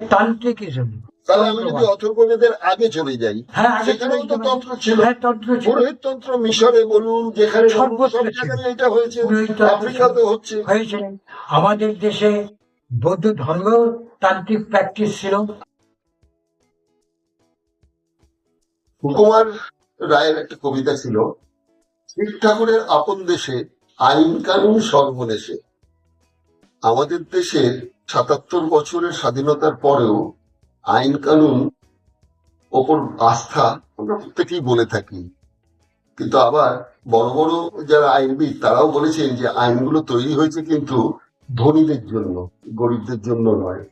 তান্ত্রিকিজম তাহলে আমি যদি অথর্ববেদের আগে চলে যাই হ্যাঁ সেখানেও তো তন্ত্র ছিল। হ্যাঁ তন্ত্র পুরোহিত মিশরে বলুন যেখানে সব জায়গায় এটা হয়েছে। আফ্রিকাতে হচ্ছে। হয়েছে। আমাদের দেশে বৌদ্ধ ধর্ম তান্ত্রিক প্র্যাকটিস ছিল। সুকুমার রায়ের একটা কবিতা ছিল শিব ঠাকুরের আপন দেশে আইন কানুন সর্বনেশে। আমাদের দেশের সাতাত্তর বছরের স্বাধীনতার পরেও আইন কানুন ওপর আস্থা আমরা প্রত্যেকেই বলে থাকি। কিন্তু আবার বড় বড় যারা আইনবিদ, তারাও বলেছেন যে আইনগুলো তৈরি হয়েছে কিন্তু ধনীদের জন্য, গরিবদের জন্য নয়।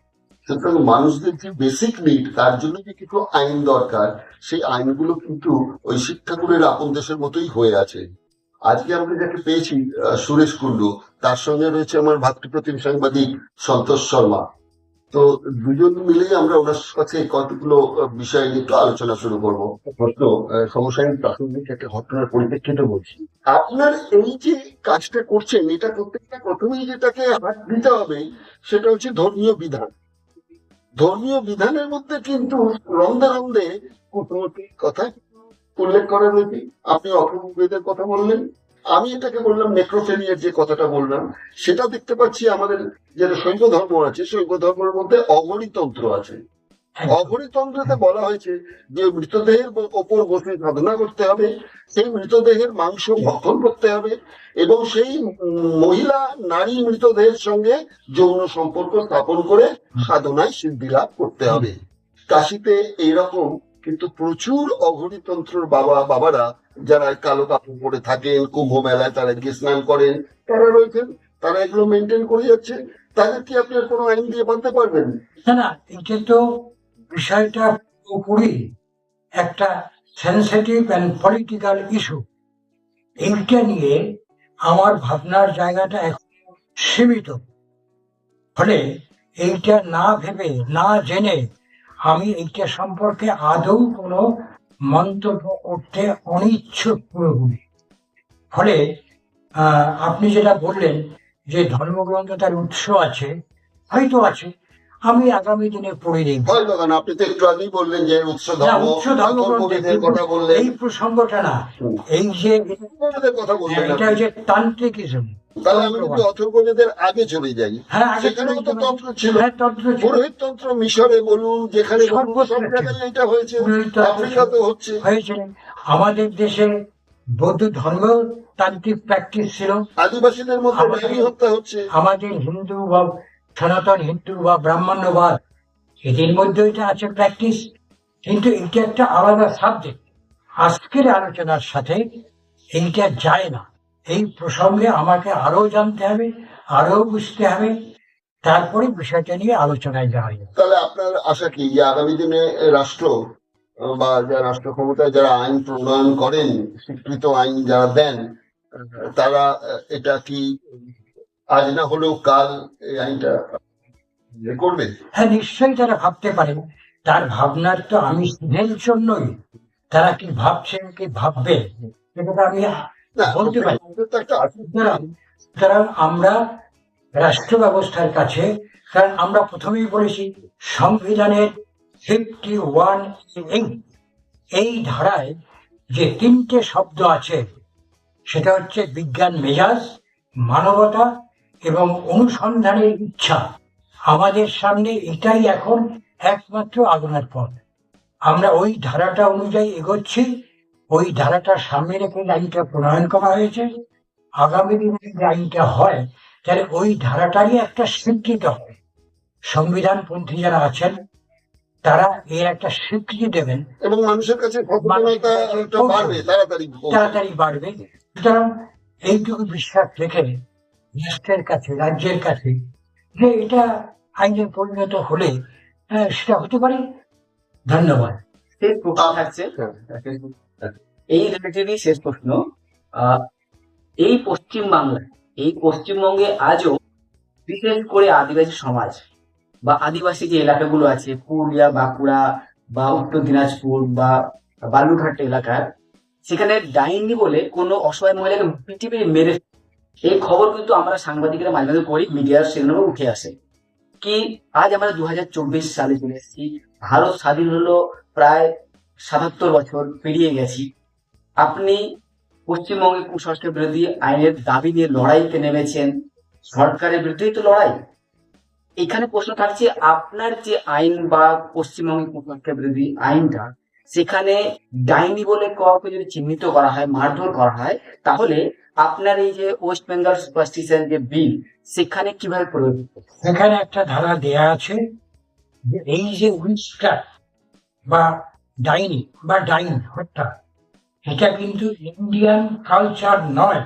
সুতরাং মানুষদের যে বেসিক নিড তার জন্য যে কিছু আইন দরকার, সেই আইনগুলো কিন্তু ওই শিব আপন দেশের মতোই হয়ে আছে। আজকে আমরা যাকে পেয়েছি সুরেশ কুণ্ডু। তার সঙ্গে রয়েছে আমার ভাতৃপ্রতিম সাংবাদিক সন্তোষ শর্মা। তো দুজন মিলেই আমরা ওনার কাছে কতগুলো বিষয় নিয়ে একটু আলোচনা শুরু করব। প্রশ্ন আহ, সমসাময়িক প্রাসঙ্গিক একটা ঘটনার পরিপ্রেক্ষিতে বলছি। আপনার এই যে কাজটা করছেন এটা করতে গেলে প্রথমেই যেটাকে হাত দিতে হবে সেটা হচ্ছে ধর্মীয় বিধান। ধর্মীয় বিধানের মধ্যে কিন্তু রন্ধে রন্ধে কুটনৈতিক কথা উল্লেখ করা রয়েছে আপনি অপবেদের কথা বললেন। আমি এটাকে বললাম নেক্রোফেনিয়ার যে কথাটা বললাম, সেটা দেখতে পাচ্ছি আমাদের যেটা শৈব ধর্ম আছে, শৈব ধর্মের মধ্যে অগণিতন্ত্র আছে। অগণিতন্ত্রতে বলা হয়েছে যে মৃতদেহের ওপর বসে সাধনা করতে হবে, সেই মৃতদেহের মাংস ভক্ষণ করতে হবে, এবং সেই মহিলা, নারী মৃতদেহের সঙ্গে যৌন সম্পর্ক স্থাপন করে সাধনায় সিদ্ধি লাভ করতে হবে। কাশিতে এইরকম কিন্তু প্রচুর অঘরিতন্ত্রর বাবা, বাবারা যারা কালো কাপড় পরে থাকেন, কুম্ভ মেলায় তারা গিয়ে স্নান করেন, তারা রয়েছেন, তারা এগুলো মেনটেন করে যাচ্ছে। তাদের কি আপনি কোনো আইন দিয়ে বাঁধতে পারবেন? না না এটা তো বিষয়টা পুরোপুরি একটা সেন্সিটিভ অ্যান্ড পলিটিক্যাল ইস্যু এইটা নিয়ে আমার ভাবনার জায়গাটা এখন সীমিত। ফলে এইটা না ভেবে, না জেনে আমি এইটা সম্পর্কে আদৌ কোনো মন্তব্য করতে অনিচ্ছুক পুরোপুরি ফলে আহ, আপনি যেটা বললেন যে ধর্মগ্রন্থ তার উৎস আছে হয়তো আছে আমি আগামী দিনে পড়ে দেখব। আপনি তো একটু আগেই বললেন যে উৎস ধর্ম উৎস ধর্মগ্রন্থে অথর্ববেদের কথা বললেন। এই প্রসঙ্গটা না এই যে কথা বললেন এটা। যে তান্ত্রিকিজম। তাহলে আমি যদি অথর্ববেদের আগে চলে যাই। হ্যাঁ সেখানেও তো তন্ত্র ছিল। হ্যাঁ তন্ত্র ছিল। পুরোহিত তন্ত্র মিশরে বলুন যেখানে সব জায়গায় এটা হয়েছে আফ্রিকাতে হচ্ছে। আমাদের দেশে বৌদ্ধ ধর্ম তান্ত্রিক প্র্যাকটিস ছিল। আদিবাসীদের মধ্যে নারী হত্যা হচ্ছে। আমাদের হিন্দু বা সনাতন হিন্দু বা ব্রাহ্মণ্যবাদ এদের মধ্যে এটা আছে প্র্যাকটিস। কিন্তু এটা একটা আলাদা সাবজেক্ট আজকের আলোচনার সাথে এইটা যায় না। এই প্রসঙ্গে আমাকে আরও জানতে হবে আরও বুঝতে হবে। তারপরে বিষয়টা নিয়ে আলোচনায় যাওয়া যাবে। তাহলে আপনার আশা কি যে আগামী দিনে রাষ্ট্র বা যারা রাষ্ট্র ক্ষমতায় যারা আইন প্রণয়ন করেন স্বীকৃত আইন যারা দেন তারা এটা কি আজ না হলেও কাল এই আইনটা করবে? হ্যাঁ নিশ্চয়ই তারা ভাবতে পারেন। তার ভাবনার তো আমি সিধের জন্যই। তারা কি ভাবছেন কি ভাববে সেটা আমি সুতরাং আমরা রাষ্ট্র ব্যবস্থার কাছে কারণ আমরা প্রথমেই বলেছি সংবিধানের ফিফটি ওয়ান এই ধারায় যে তিনটে শব্দ আছে সেটা হচ্ছে বিজ্ঞান মেজাজ মানবতা এবং অনুসন্ধানের ইচ্ছা। আমাদের সামনে এটাই এখন একমাত্র আগুনের পথ। আমরা ওই ধারাটা অনুযায়ী এগোচ্ছি ওই ধারাটা সামনে রেখে আইনটা প্রণয়ন করা হয়েছে। আগামী দিনে যদি আইনটা হয় তাহলে ওই ধারাটারই একটা স্বীকৃতি হবে। সংবিধানপন্থী যারা আছেন তারা এর একটা স্বীকৃতি দেবেন। এবং মানুষের কাছে তাড়াতাড়ি তাড়াতাড়ি বাড়বে। সুতরাং এইটুকু বিশ্বাস রেখে রাষ্ট্রের কাছে রাজ্যের কাছে যে এটা আইনে পরিণত হলে সেটা হতে পারে। ধন্যবাদ। শেষ প্রশ্ন থাকছে। হ্যাঁ। এই রিলেটেডই শেষ প্রশ্ন। এই পশ্চিম বাংলায় এই পশ্চিমবঙ্গে আজও বিশেষ করে আদিবাসী সমাজ বা আদিবাসী যে এলাকাগুলো আছে পুরুলিয়া বাঁকুড়া বা উত্তর দিনাজপুর বা বালুরঘাট এলাকার সেখানে ডাইনি বলে কোনো অসহায় মহিলাকে পিটিপে মেরে এই খবর কিন্তু আমরা সাংবাদিকরা মাঝে মাঝে পড়ি মিডিয়ার সেগুলো উঠে আসে। কি আজ আমরা দু হাজার চব্বিশ সালে চলে এসেছি ভারত স্বাধীন হলো প্রায় সাতাত্তর বছর পেরিয়ে গেছি। আপনি পশ্চিমবঙ্গে কুসংস্কার বিরোধী আইনের দাবি নিয়ে লড়াইতে নেমেছেন। সরকারের বিরুদ্ধেই তো লড়াই। এখানে প্রশ্ন থাকছে, আপনার যে আইন বা পশ্চিমবঙ্গে কুসংস্কার বিরোধী আইনটা, সেখানে ডাইনি বলে কাউকে যদি চিহ্নিত করা হয়, মারধর করা হয়, তাহলে আপনার এই যে ওয়েস্ট বেঙ্গল সুপারস্টিশন যে বিল, সেখানে কীভাবে প্রয়োগ সেখানে একটা ধারা দেয়া আছে এই যে উইস্টার বা ডাইনি বা ডাইন হত্যা। এটা কিন্তু ইন্ডিয়ান কালচার নয়।